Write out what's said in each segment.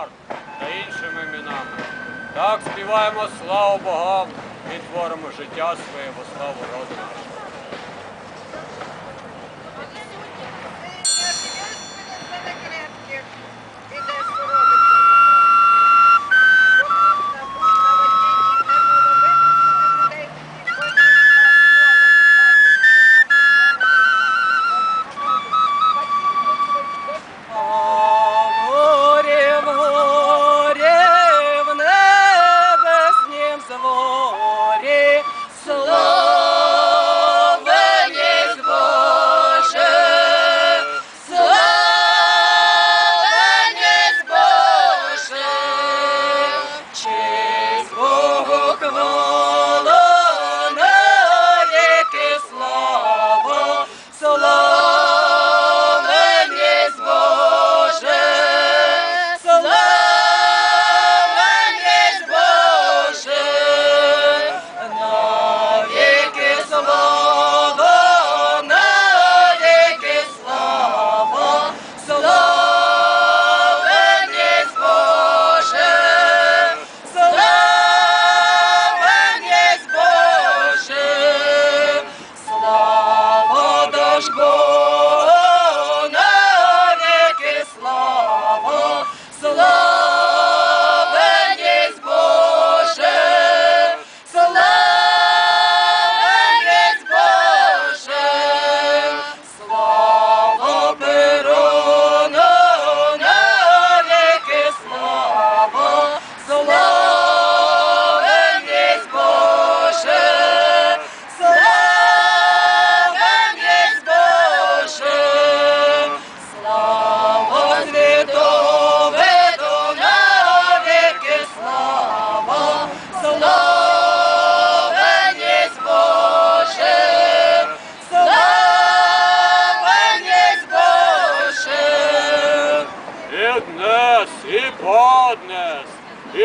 яр та іншими іменами. Так співаємо славу богам і творимо життя своє во славу роду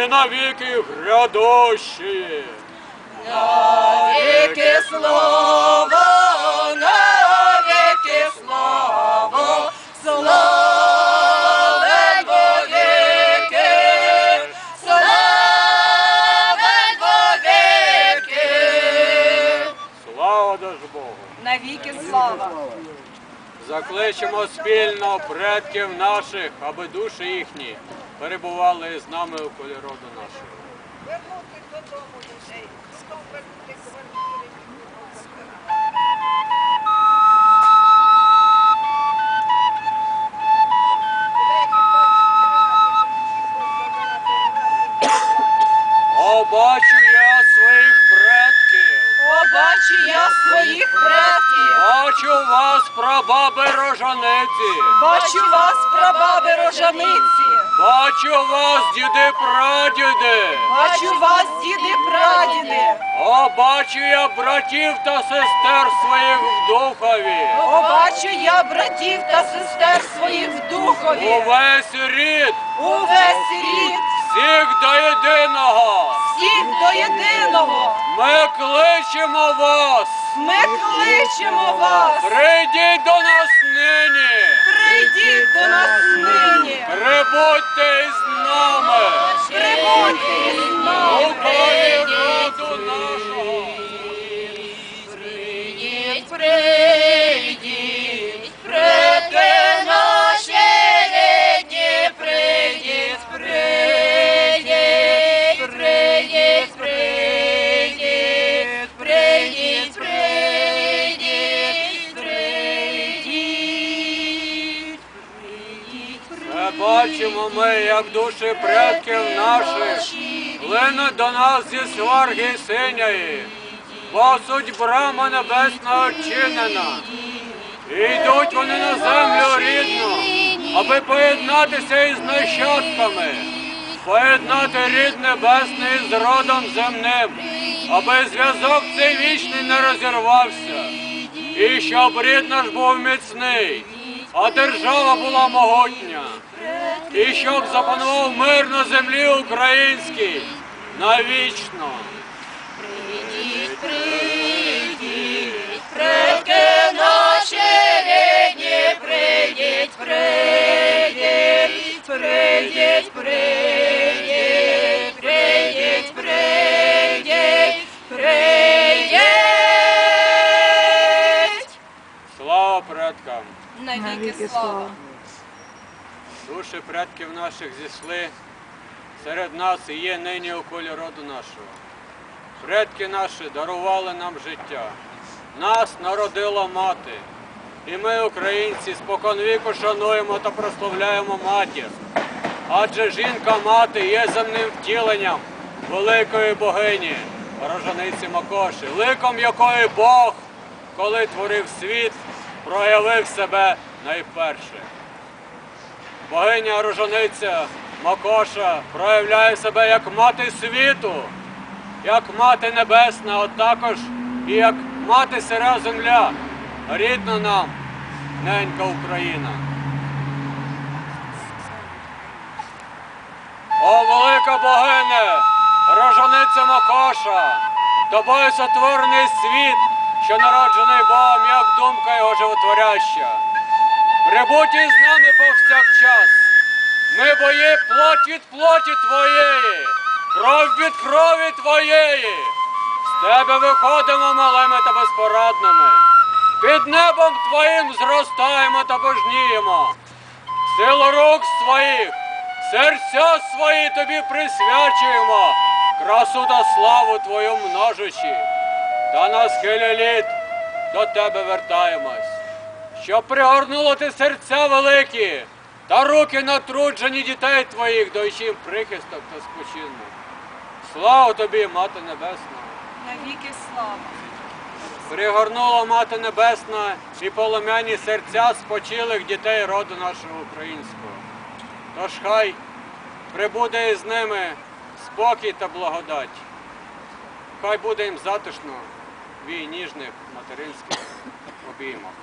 і на віки грядощі. На віки слово, на віки слово, слово. Навіки слава! Закличемо спільно предків наших, аби душі їхні перебували з нами у колі роду нашого. Прабаби рожаниці, Бачу вас, прабаби рожаниці. бачу вас, діди прадіди, Бачу вас, діди прадіди. о, бачу я братів та сестер своїх в духові, О, бачу я братів та сестер своїх в духові. увесь рід, Увесь рід, єдиного. Ми кличемо вас, Ми кличемо вас. прийдіть до нас нині, Прийдіть до нас нині. прибудьте із нами. Прибудьте із У нами. колі роду нашого. Прийдіть, прийдіть, бачимо ми, як душі предків наших линуть до нас зі сварги синяї, бо суть брама небесна очинена. І йдуть вони на землю рідну, аби поєднатися із нащадками, поєднати рід небесний з родом земним, аби зв'язок цей вічний не розірвався, і щоб рід наш був міцний, а держава була могутня, і щоб запанував мир на землі українській навічно. Прийдіть, прийдіть, предки наші Навіки слава. Душі предків наших зійшли серед нас і є нині у колі роду нашого. Предки наші дарували нам життя. Нас народила мати. І ми, українці, споконвіку шануємо та прославляємо матір. Адже жінка-мати є земним втіленням великої богині, рожаниці Макоші, ликом якої Бог, коли творив світ, проявив себе найперше. Богиня рожаниця Макоша проявляє себе як мати світу, як мати небесна, а також і як мати сира земля, рідна нам, ненька Україна. О, велика богине, рожаниця Макоша, тобою сотворений світ, що народжений Богом, як думка його животворяща. Прибудь із нами повсякчас. Ми бої плоть від плоті твоєї, кров від крові твоєї. З тебе виходимо малими та безпорадними. Під небом твоїм зростаємо та божніємо. Силу рук своїх, серця свої тобі присвячуємо, красу та славу твою множичі. Та на схилі літ до тебе вертаємось щоб пригорнуло ти серця великі та руки натруджені дітей твоїх, їм прихисток та спочинок. Слава тобі, Мати Небесна! Навіки слава. Пригорнула Мати Небесна і полум'яні серця спочилих дітей роду нашого українського. Тож хай прибуде із ними спокій та благодать. Хай буде їм затишно її ніжних материнських обіймах.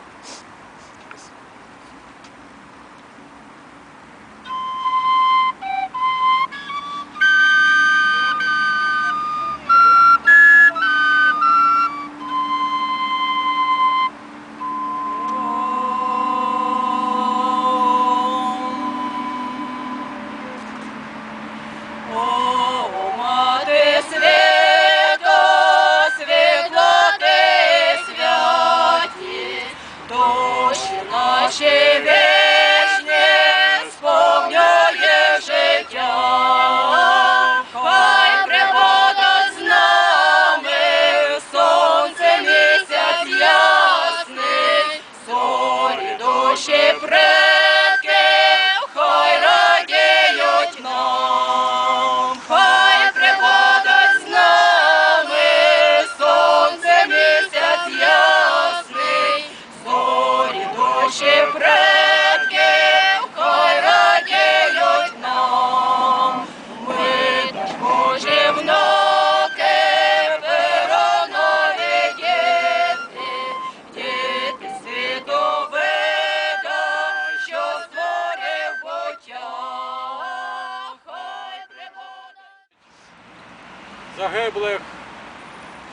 Загиблих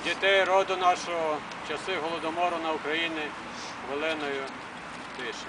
дітей роду нашого часи голодомору на Україні хвилиною тиші.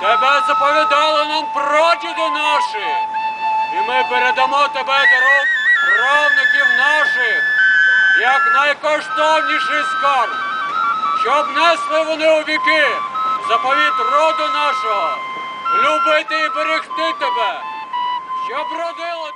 Тебе заповідали нам прадіди наші, і ми передамо тебе до рук правників наших, як найкоштовніший скарб, щоб несли вони у віки заповіт роду нашого, любити і берегти тебе, щоб родило